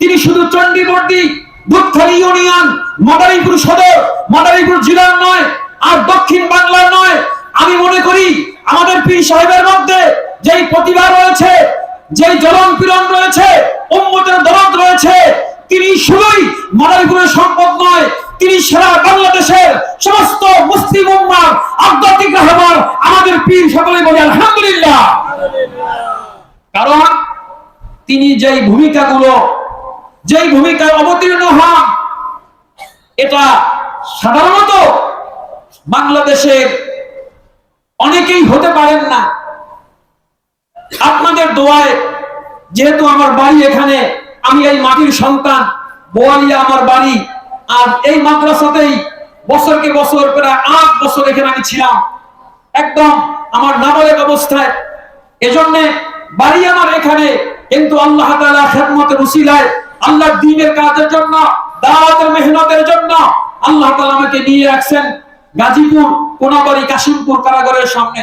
তিনি শুধু চণ্ডীবর্দী দুধখালী ইউনিয়ন, মাদারীপুর সদর, মাদারীপুর জেলার নয়, আর দক্ষিণ বাংলার নয়। আমি মনে করি, আমাদের পীর সাহেবের মধ্যে যেই প্রতিভা রয়েছে, যেই জ্বলন পীড়ন রয়েছে উম্মতের দরদ রয়েছে, তিনি শুধুই মাদারীপুরের সম্পদ নয়, তিনি সারা বাংলাদেশের সমস্ত মুসলিম উম্মার আধ্যাত্মিক রাহবার আমাদের পীর সকলে বলে, আলহামদুলিল্লাহ। কারণ তিনি যেই ভূমিকাগুলো, যেই ভূমিকায় অবতীর্ণ হন, এটা সাধারণত বাংলাদেশের অনেকেই হতে পারেন না। আপনাদের দোয়ায়, যেহেতু আমার বাড়ি এখানে, আমি এই মাটির সন্তান, বোয়ালিয়া আমার বাড়ি, আর এই মাদ্রাসাতেই বছরকে বছর, প্রায় আট বছর এখানে আমি ছিলাম। একদম আমার নাবালেক অবস্থায়। এজন্য বাড়ি আমার এখানে। কিন্তু আল্লাহ তাআলা খেদমতের উসিলায় আল্লাহ দিনের কাজের জন্য, দাওয়াতের মেহনতের জন্য আল্লাহ তাআলা আমাকে নিয়ে রাখছেন গাজীপুর, কোনাবাড়ি, কাশিমপুর কারাগারের সামনে।